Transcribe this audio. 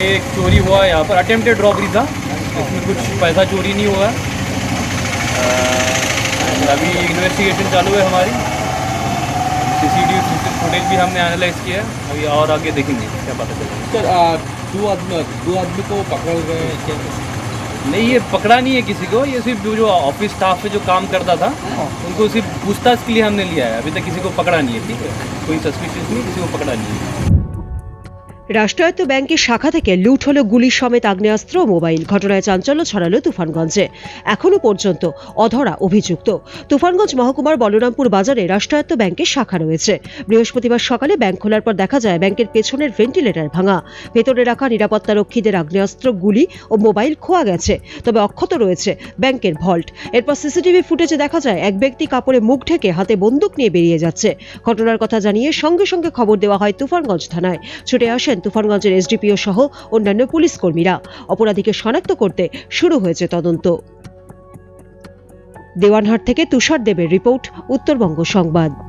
एक चोरी हुआ है यहाँ पर अटेम्प्टेड रॉबरी था। इसमें कुछ पैसा चोरी नहीं हुआ। अभी इन्वेस्टिगेशन चालू है हमारी। सीसीटीवी फुटेज भी हमने एनालाइज किया है। अभी और आगे देखेंगे क्या पता चलेगा सर दो आदमी दो आदमी को पकड़ गए क्या? नहीं ये पकड़ा नहीं है किसी को। ये सिर्फ़ जो- जो ऑफ़िस स्टाफ से जो काम करता था उनको सिर्फ़ पूछताछ के लिए हमने लिया है। अभी तक किसी को पकड़ा नहीं है ठीक है? कोई सस्पिशियस नहीं किसी को पकड़ा नहीं है। রাষ্ট্রায়ত্ত ব্যাংকের শাখা থেকে লুট হলো গুলি সমেত আগ্নেয়াস্ত্র ও মোবাইল। ঘটনায় চাঞ্চল্য ছড়ালো তুফানগঞ্জে। এখনও পর্যন্ত অধরা অভিযুক্ত। তুফানগঞ্জ মহকুমার বলরামপুর বাজারে রাষ্ট্রায়ত্ত ব্যাংকের শাখা রয়েছে। বৃহস্পতিবার সকালে ব্যাংক খোলার পর দেখা যায় ব্যাংকের পেছনের ভেন্টিলেটর ভাঙা। ভেতরে রাখা নিরাপত্তারক্ষীদের আগ্নেয়াস্ত্র, গুলি ও মোবাইল খোয়া গেছে। তবে অক্ষত রয়েছে ব্যাংকের ভল্ট। এরপর সিসিটিভি ফুটেজে দেখা যায় এক ব্যক্তি কাপড়ে মুখ ঢেকে হাতে বন্দুক নিয়ে বেরিয়ে যাচ্ছে। ঘটনার কথা জানিয়ে সঙ্গে সঙ্গে খবর দেওয়া হয় তুফানগঞ্জ থানায়। ছুটে আসেন তুফানগঞ্জের এসডিপিও সহ অন্যান্য পুলিশ কর্মীরা। অপরাধীকে শনাক্ত করতে শুরু হয়েছে তদন্ত। দেওয়ানহাট থেকে তুষার দেবের রিপোর্ট, উত্তরবঙ্গ সংবাদ।